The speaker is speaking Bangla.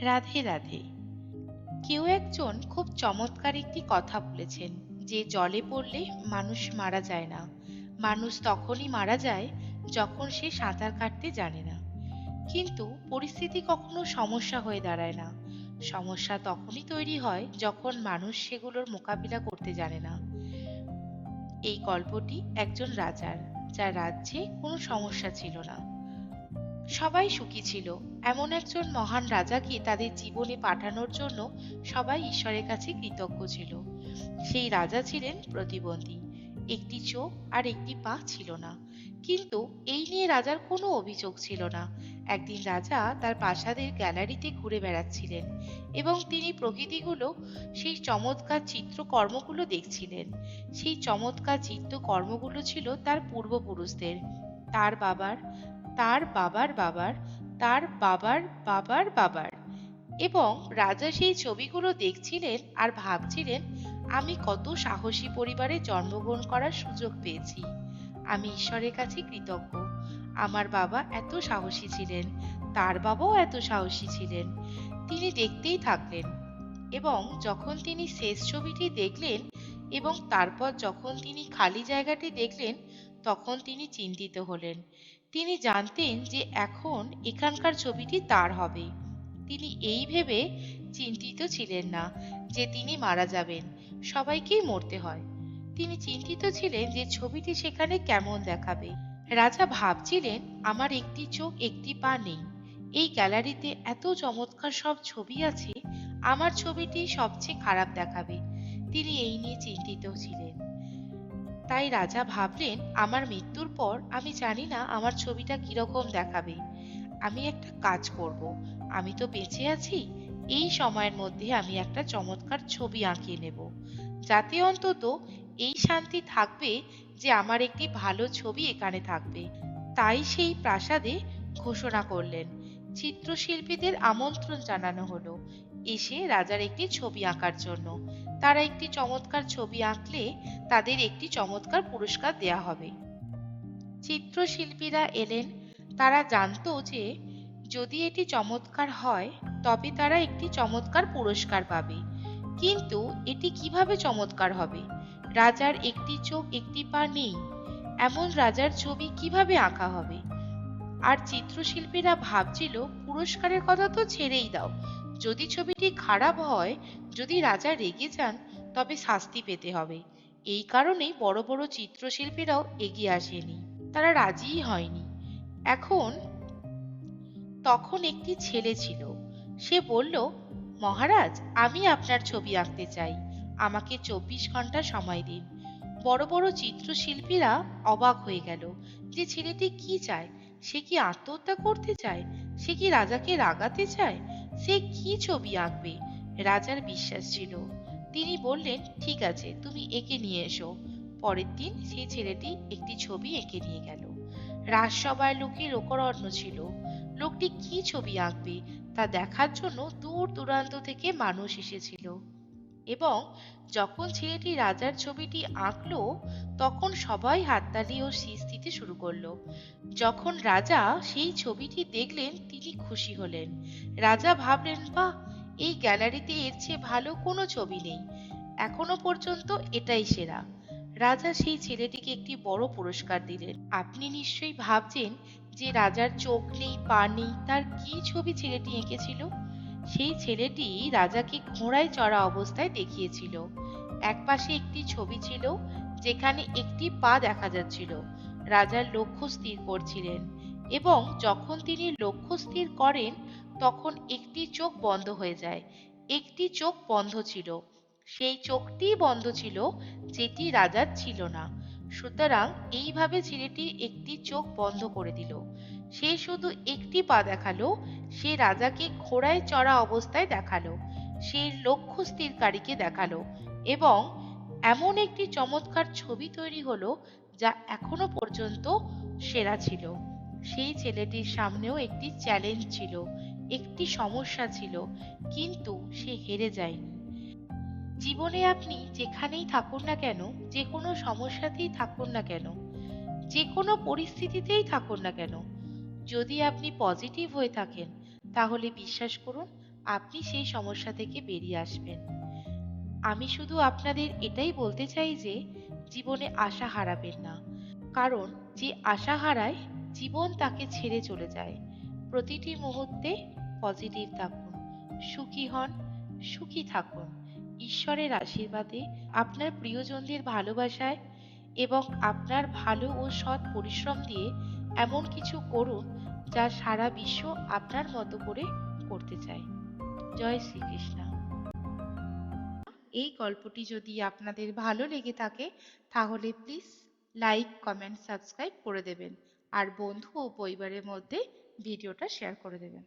রাধে রাধে। কেউ একজন খুব চমৎকার একটি কথা বলেছেন, যে জলে পড়লে মানুষ মারা যায় না। মানুষ তখনই মারা যায় যখন সে সাঁতার কাটতে জানে না। কিন্তু পরিস্থিতি কখনো সমস্যা হয়ে দাঁড়ায় না। সমস্যা তখনই তৈরি হয় যখন মানুষ সেগুলোর মোকাবিলা করতে জানে না। এই গল্পটি একজন রাজার, যার রাজ্যে কোনো সমস্যা ছিল না। সবাই সুখী ছিল এমন একজন মহান রাজাকে তাদের জীবনে পাঠানোর জন্য সবাই ঈশ্বরের কাছে কৃতজ্ঞ ছিল? সেই রাজা ছিলেন প্রতিবন্ধী। একটি চোখ আর একটি পা ছিল না। কিন্তু এই নিয়ে রাজার কোনো অভিযোগ ছিল না। একদিন রাজা তার প্রাসাদের গ্যালারিতে ঘুরে বেড়াচ্ছিলেন এবং তিনি প্রকৃতিগুলো, সেই চমৎকার চিত্রকর্মগুলো দেখছিলেন। সেই চমৎকার চিত্রকর্মগুলো ছিল তার পূর্বপুরুষদের। তার বাবার তার বাবার বাবার তার বাবার বাবার বাবার। এবং রাজা সেই ছবিগুলো দেখছিলেন আর ভাবছিলেন, আমি কত সাহসী পরিবারে জন্মগ্রহণ করার সুযোগ পেয়েছি। আমি ঈশ্বরের কাছে কৃতজ্ঞ। আমার বাবা এত সাহসী ছিলেন, তার বাবাও এত সাহসী ছিলেন। তিনি দেখতেই থাকলেন। এবং যখন তিনি শেষ ছবিটি দেখলেন এবং তারপর যখন তিনি খালি জায়গাটি দেখলেন, তখন তিনি চিন্তিত হলেন। তিনি জানতেন যে এখন এখানকার ছবিটি তার হবে। তিনি এই ভেবে চিন্তিত ছিলেন না যে তিনি মারা যাবেন, সবাইকেই মরতে হয়। তিনি চিন্তিত ছিলেন যে ছবিটি সেখানে কেমন দেখাবে। রাজা ভাবছিলেন, আমার একটি চোখ, একটি পা নেই। এই গ্যালারিতে এত চমৎকার সব ছবি আছে, আমার ছবিটি সবচেয়ে খারাপ দেখাবে। তিনি এই নিয়ে চিন্তিত ছিলেন। তাই রাজা ভাবলেন, আমার মৃত্যুর পর আমি জানি না আমার ছবিটা কীরকম দেখাবে। আমি একটা কাজ করব। আমি তো বেঁচে আছি। এই সময়ের মধ্যে আমি একটা চমৎকার ছবি আঁকিয়ে নেব। যাতে অন্তত এই শান্তি থাকবে যে আমার একটি ভালো ছবি এখানে থাকবে। তাই সেই প্রাসাদে ঘোষণা করলেন। চিত্রশিল্পীদের আমন্ত্রণ জানানো হলো। এসে রাজার একটি ছবি আঁকার জন্য। তারা একটি চমৎকার ছবি আঁকলে তাদের একটি চমৎকার পুরস্কার দেয়া হবে। চিত্রশিল্পীরা এলেন। তারা জানতো যে, যদি এটি চমৎকার হয়, তবে তারা একটি চমৎকার পুরস্কার পাবে। কিন্তু এটি কীভাবে চমৎকার হবে? রাজার একটি চোখ একটি পা নেই। এমন রাজার ছবি কীভাবে আঁকা হবে? আর চিত্রশিল্পীরা ভাবছিল, পুরস্কারের কথা তো ছেড়েই দাও। যদি ছবিটি খারাপ হয়, যদি রাজা রেগে যান, তবে শাস্তি পেতে হবে। এই কারণেই বড় বড় চিত্রশিল্পীরাও এগিয়ে আসেনি। তারা রাজিই হয়নি। এখন তখন একটি ছেলে ছিল। সে বলল, মহারাজ, আমি আপনার ছবি আঁকতে চাই। আমাকে চব্বিশ ঘণ্টা সময় দিন। বড় বড় চিত্রশিল্পীরা অবাক হয়ে গেল যে ছেলেটি কি চায়? সে কি আত্মহত্যা করতে চায়? সে কি রাজাকে রাগাতে চায়? সে কি ছবি আঁকবে? রাজার বিশ্বাস ছিল। তিনি বললেন, ঠিক আছে, তুমি এঁকে নিয়ে এসো। পরের দিন সেই ছেলেটি একটি ছবি এঁকে নিয়ে গেল। রাজসভায় লোকের রোকরণ্য ছিল। লোকটি কি ছবি আঁকবে তা দেখার জন্য দূর দূরান্ত থেকে মানুষ এসেছিল। এবং যখন ছেলেটি রাজার ছবিটি আঁকলো, তখন সবাই হাততালি ও শীষ দিতে শুরু করল। যখন রাজা সেই ছবিটি দেখলেন, তিনি খুশি হলেন। রাজা ভাবলেন, বাহ এই গ্যালারিতে এর চেয়ে ভালো কোনো ছবি নেই। এখনও পর্যন্ত এটাই সেরা। রাজা সেই ছেলেটিকে একটি বড় পুরস্কার দিলেন। আপনি নিশ্চয়ই ভাবছেন যে রাজার চোখ নেই, পা নেই, তার কি ছবি ছেলেটি এঁকেছিল? সেই ছেলেটি রাজাকে ঘোড়ায় চড়া অবস্থায় দেখিয়েছিল। একপাশে একটি ছবি ছিল, যেখানে একটি পা দেখা যাচ্ছিল। রাজার লক্ষ্য স্থির করছিলেন এবং যখন তিনি লক্ষ্য স্থির করেন তখন একটি চোখ বন্ধ হয়ে যায়। একটি চোখ বন্ধ ছিল। সেই চোখটি বন্ধ ছিল, যেটি রাজার ছিল না। সুতরাং এইভাবে ছেলেটি একটি চোখ বন্ধ করে দিল। সে শুধু একটি পা দেখাল, সে রাজাকে ঘোড়ায় চড়া অবস্থায় দেখাল, সে লক্ষ্য স্থিরকারীকে দেখাল এবং এমন একটি চমৎকার ছবি তৈরি হলো, যা এখনও পর্যন্ত সেরা ছিল। সেই ছেলেটির সামনেও একটি চ্যালেঞ্জ ছিল, একটি সমস্যা ছিল, কিন্তু সে হেরে যায়নি। জীবনে আপনি যেখানেই থাকুন না কেন যে কোনো সমস্যাতেই থাকুন না কেন যে কোনো পরিস্থিতিতেই থাকুন না কেন, যদি আপনি পজিটিভ হয়ে থাকেন, তাহলে বিশ্বাস করুন, আপনি সেই সমস্যা থেকে বেরিয়ে আসবেন। আমি শুধু আপনাদের এটাই বলতে চাই যে, জীবনে আশা হারাবেন না, কারণ যে আশা হারায় জীবন তাকে ছেড়ে চলে যায়। প্রতিটি মুহূর্তে পজিটিভ থাকুন, সুখী হন, সুখী থাকুন। ঈশ্বরের আশীর্বাদে আপনার প্রিয়জনদের ভালোবাসায় এবং আপনার ভালো ও সৎ পরিশ্রম দিয়ে এমন কিছু করুন যা সারা বিশ্ব আপনার মতো করে করতে চায়। জয় শ্রীকৃষ্ণ। এই গল্পটি যদি আপনাদের ভালো লেগে থাকে, তাহলে প্লিজ লাইক কমেন্ট সাবস্ক্রাইব করে দেবেন। আর বন্ধু ও পরিবারের মধ্যে ভিডিওটা শেয়ার করে দেবেন।